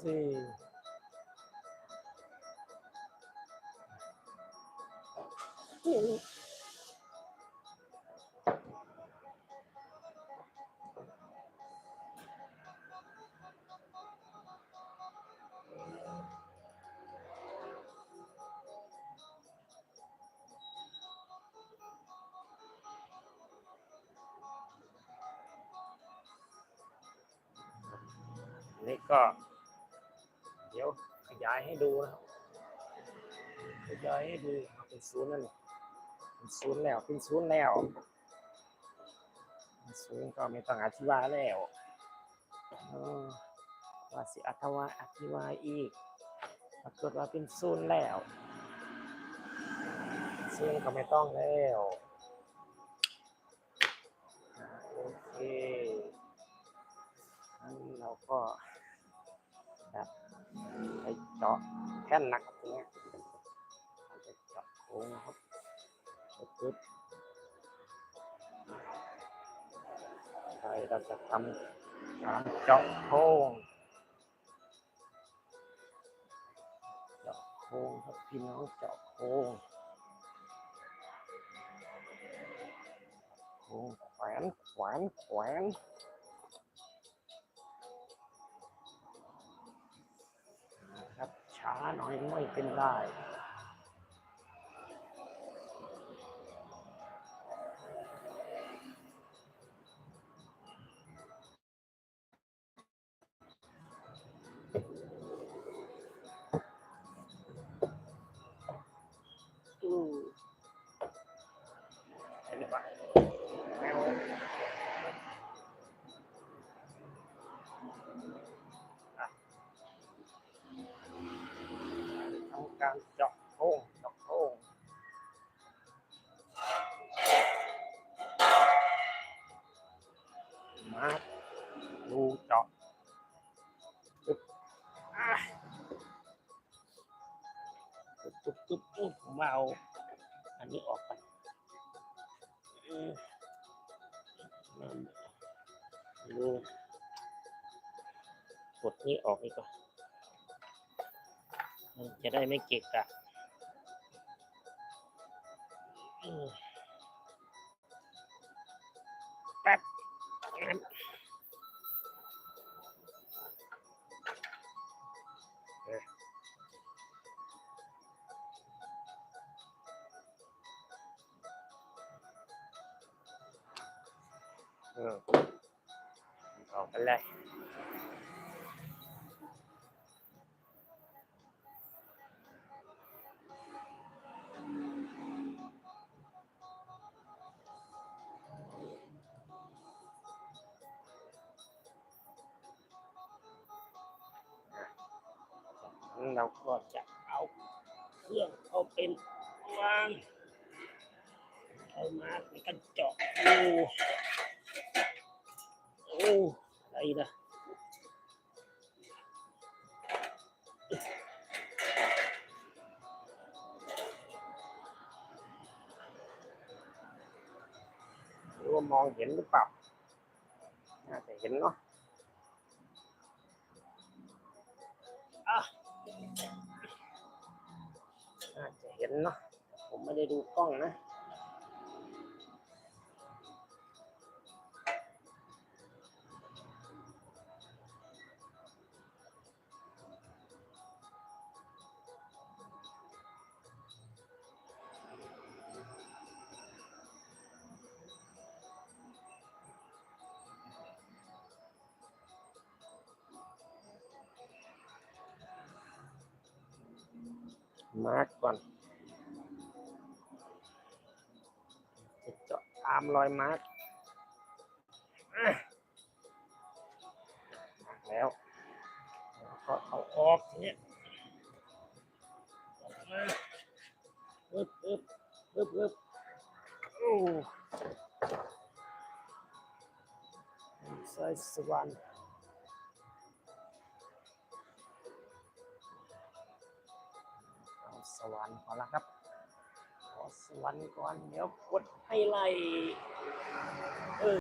สี่อุ อันนี่ก็ เดี๋ยวขยายให้ดูนะครับขยายให้ดูเป็นศูนย์นั่นแหละเป็นศูนย์แล้วเป็นศูนย์แล้วศูนย์ก็ไม่ต้องอธิบายแล้วว่าสิอธิบาอธิบายอีกปรากฏว่าเป็นศูนย์แล้วศูนย์ก็ไม่ต้องแล้วโอเคเราก็ เจาะแท่นหนักตรงเนี้ยจะเจาะโค้งนะครับปึ๊บใช่เราจะทำการเจาะโค้งเจาะโค้งครับพี่น้องเจาะโค้งโค้งแขวนแขวนแขวน ช้าหน่อยไม่เป็นไร การเจาะโค้งเจาะโค้งมาดูเจาะปึ๊บอะปึ๊บปึ๊บปึ๊บผมาเอา อันนี้ออกก่อนอืมนั่นดูกดนี้ออกนี่ก่อน มันจะได้ไม่เกะกะอืมแป๊บงั้นเออเออออกไปเลย เราก็จะเอาเครื่องเอาเป็นวางเอามาในกระเจาะดูโอ้อะไรนะไม่รู้ว่ามองเห็นหรือเปล่าน่าจะเห็นเนาะอะ น่าจะเห็นเนาะผมไม่ได้ดูกล้องนะ มาร์กก่อนจะเจาะตามรอยมาร์กแล้วก็เอาออกทีเนี้ยอึ๊บปึ๊บปึ๊บปึ๊บโอ้ใส่สว่านเสวรรค์ขอนละครับ ขอสวรรค์ก่อนเดี๋ยวกดให้ไล่